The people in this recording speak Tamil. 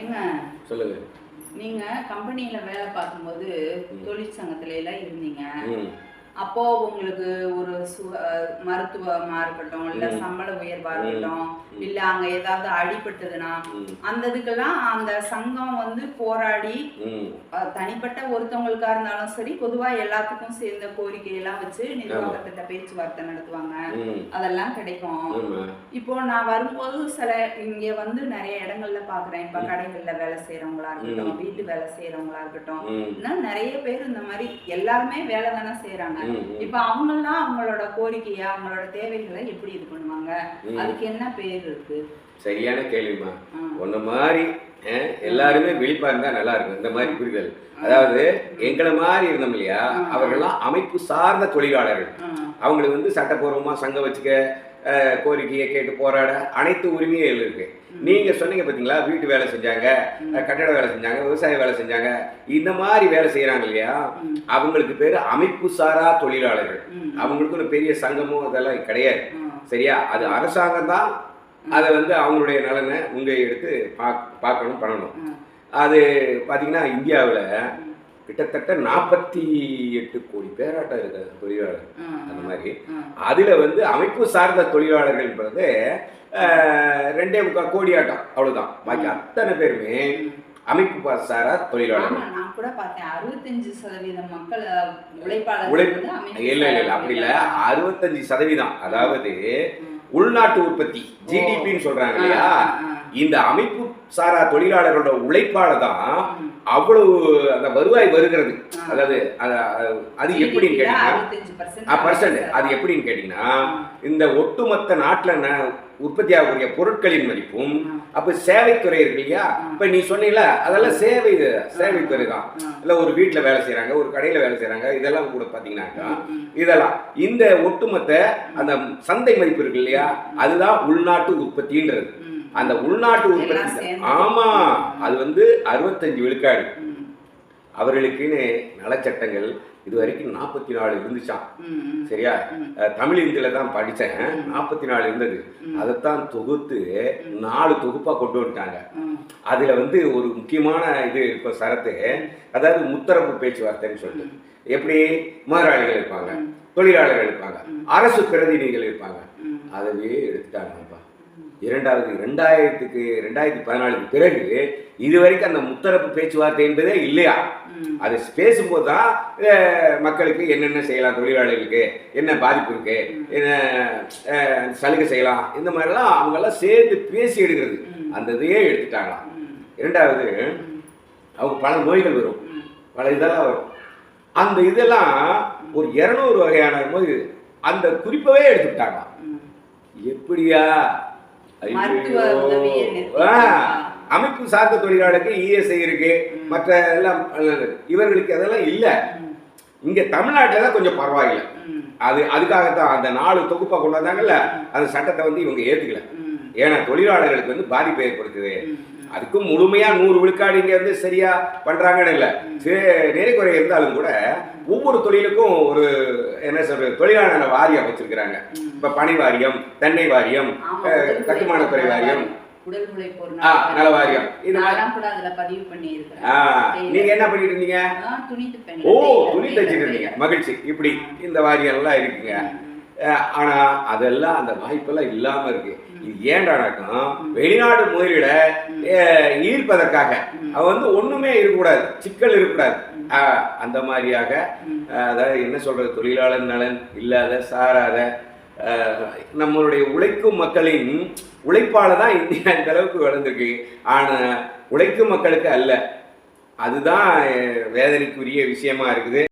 ஏங்க சொல்லுங்க. நீங்க கம்பெனியில வேலை பார்க்கும்போது தொழிற்சங்கத்துல எல்லாம் இருந்தீங்க. அப்போ உங்களுக்கு ஒரு சு அஹ் மருத்துவமா இருக்கட்டும் இல்ல. சம்பள உயர்வா இருக்கட்டும் இல்ல அங்க ஏதாவது அடிபட்டதுன்னா அந்த இதுக்கெல்லாம் அந்த சங்கம் வந்து போராடி தனிப்பட்ட ஒருத்தவங்களுக்கா இருந்தாலும் சரி பொதுவா எல்லாத்துக்கும் சேர்ந்த கோரிக்கையெல்லாம் வச்சு நிர்வாகத்திட்ட பேச்சுவார்த்தை நடத்துவாங்க. அதெல்லாம் கிடைக்கும். இப்போ நான் வரும்போது சில இங்க வந்து நிறைய இடங்கள்ல பாக்குறேன். இப்ப கடைகள்ல வேலை செய்யறவங்களா இருக்கட்டும் வீட்டு வேலை செய்யறவங்களா இருக்கட்டும். இன்னும் நிறைய பேர் இந்த மாதிரி எல்லாருமே வேலை தானே செய்யறாங்க இப்ப அவங்கெல்லாம் அவங்களோட கோரிக்கையா அவங்களோட தேவைகளை எப்படி இது பண்ணுவாங்க. அதுக்கு என்ன பேர் இருக்கு? சரியான கேள்விமா. உன்ன மாதிரி எல்லாருமே விழிப்பா இருந்தா நல்லா இருக்கும். இந்த மாதிரி புரிதல். அதாவது எங்களை மாதிரி இருந்தோம் இல்லையா? அவர்கள்லாம் அமைப்பு சார்ந்த தொழிலாளர்கள். அவங்களுக்கு வந்து சட்டப்பூர்வமா சங்கம் வச்சுக்க கோரிக்கையை கேட்டு போராட அனைத்து உரிமையும் இருக்கு. நீங்க சொன்னீங்க பாத்தீங்களா வீட்டு வேலை செஞ்சாங்க கட்டட வேலை செஞ்சாங்க விவசாய வேலை செஞ்சாங்க இந்த மாதிரி வேலை செய்யறாங்க இல்லையா? அவங்களுக்கு பேரு அமைப்பு சாரா தொழிலாளர்கள். அவங்களுக்கு ஒரு பெரிய சங்கமும் அதெல்லாம் கிடையாது. சரியா? அது அரசாங்கம் தான் அதை வந்து அவங்களுடைய நலனை உங்க எடுத்து பா பார்க்கணும் பண்ணணும். அது பார்த்தீங்கன்னா இந்தியாவில் கிட்டத்தட்ட நாற்பத்தி எட்டு கோடி பேராட்டம் இருக்காது தொழிலாளர் அந்த மாதிரி. அதில் வந்து அமைப்பு சார்ந்த தொழிலாளர்கள்ன்றது அஹ், ரெண்டே முக்கால் கோடி ஆட்டம். அவ்வளவுதான். பாக்கி அத்தனை பேருமே அமைப்பு சாரா தொழிலாளர்கள். ஆமா நான் கூட பார்த்தேன். அறுபத்தஞ்சு சதவீதம் மக்கள் அஹ், உழைப்பாளர்கள் உழைப்பு. இல்ல இல்ல அப்படி இல்ல. தொழிலாளர்கள். அறுபத்தஞ்சு சதவீதம். அதாவது. உள்நாட்டு உற்பத்தி ஜிடிபின்னு சொல்றாங்க இல்லையா? இந்த அமைப்பு சாரா தொழிலாளர்களோட உழைப்பால தான். அவ்வளவு அந்த வருவாய் வருகிறது. அதாவது அது- எப்படின்னு கேட்டீங்கன்னா 65% பர்சன்ட் அது எப்படின்னு கேட்டீங்கன்னா இந்த ஒட்டுமொத்த நாட்டுல உற்பத்தி ஆகக்கூடிய பொருட்களின் மதிப்பும். அப்ப சேவைத்துறை இருக்கு இல்லையா இப்ப நீ சொன்னீல அதெல்லாம் சேவை சேவைத்துறை தான். இல்ல ஒரு வீட்டுல வேலை செய்றாங்க ஒரு கடையில வேலை செய்றாங்க இதெல்லாம் கூட பாத்தீங்கன்னாக்கா. இதெல்லாம் இந்த ஒட்டுமொத்த அந்த சந்தை மதிப்பு இருக்கு இல்லையா அதுதான் உள்நாட்டு உற்பத்தின்றது. அந்த உள்நாட்டு உற்பத்தி. ஆமா அது வந்து அறுபத்தஞ்சு விழுக்காடு. அவர்களுக்குன்னு நலச்சட்டங்கள் இது வரைக்கும் நாற்பத்தி நாலு. ம். சரியா? தமிழ் இந்தியில தான் படித்தேன். நாற்பத்தி நாலு இருந்தது. அதைத்தான் தொகுத்து நாலு தொகுப்பாக கொண்டு வந்துட்டாங்க. அதில் வந்து ஒரு முக்கியமான இது இப்போ சரத்து அதாவது முத்தரப்பு பேச்சுவார்த்தைன்னு சொல்லிட்டு. எப்படி? முதலாளிகள் இருப்பாங்க தொழிலாளர்கள் இருப்பாங்க அரசு பிரதிநிதிகள் இருப்பாங்க. அதவே எடுத்துட்டாங்கப்பா இரண்டாவது ரெண்டாயிரத்துக்கு ரெண்டாயிரத்தி பதினாலுக்கு பிறகு இது வரைக்கும் அந்த முத்தரப்பு பேச்சுவார்த்தை என்பதே இல்லையா. அது பேசும்போது தான் மக்களுக்கு என்னென்ன செய்யலாம் தொழிலாளர்களுக்கு என்ன பாதிப்பு இருக்கு என்ன சலுகை செய்யலாம் இந்த மாதிரிலாம் அவங்கெல்லாம் சேர்ந்து பேசி எடுக்கிறது அந்த இதையே எடுத்துட்டாங்களாம். இரண்டாவது அவங்க பல நோய்கள் வரும். பல இதெல்லாம் வரும் அந்த இதெல்லாம் ஒரு இரநூறு வகையான போது அந்த குறிப்பவே எடுத்துக்கிட்டாங்க. எப்படியா அமைப்பு சார்ந்த தொழிலாளருக்கு இஎஸ்ஐ இருக்கு மற்ற எல்லாம். இவர்களுக்கு அதெல்லாம் இல்ல. இங்க தமிழ்நாட்டுல தான் கொஞ்சம் பரவாயில்ல. அது அதுக்காகத்தான் அந்த நாலு தொகுப்பா கொண்டு வந்தாங்கல்ல அந்த சட்டத்தை வந்து இவங்க ஏத்துக்கல. ஏன்னா தொழிலாளர்களுக்கு வந்து பாதிப்பு ஏற்படுத்துது. அதுக்கும் முழுமையா நூறு விழுக்காடு இங்க வந்து சரியா பண்றாங்கன்னு இல்லை. நிறைக்குறை இருந்தாலும் கூட ஒவ்வொரு தொழிலுக்கும் ஒரு என்ன சொல்றது தொழிலாளர் வாரியம் வச்சிருக்கிறாங்க இப்ப பணி வாரியம் தென்னை வாரியம் கட்டுமானத்துறை வாரியம். உடல் நல வாரியம். பதிவு பண்ணி நீங்க என்ன பண்ணிட்டு இருந்தீங்க? ஓ துணி தைச்சிட்டு இருந்தீங்க. மகிழ்ச்சி. இப்படி இந்த வாரியம் எல்லாம் இருக்குங்க அஹ், ஆனா அதெல்லாம் அந்த வாய்ப்பெல்லாம் இல்லாம இருக்கு. இது ஏன்டானாக்கும் வெளிநாடு முதலீட ஈர்ப்பதற்காக. அவ வந்து ஒண்ணுமே இருக்கக்கூடாது. சிக்கல் இருக்கக்கூடாது. அந்த மாதிரியாக அதாவது என்ன சொல்றது? தொழிலாளர் நலன் இல்லாத சாராத நம்மளுடைய உழைக்கும் மக்களின் உழைப்பால தான் இந்தியா இந்த அளவுக்கு வளர்ந்துருக்கு. ஆனா உழைக்கும் மக்களுக்கு அல்ல. அதுதான் வேதனைக்குரிய விஷயமா இருக்குது.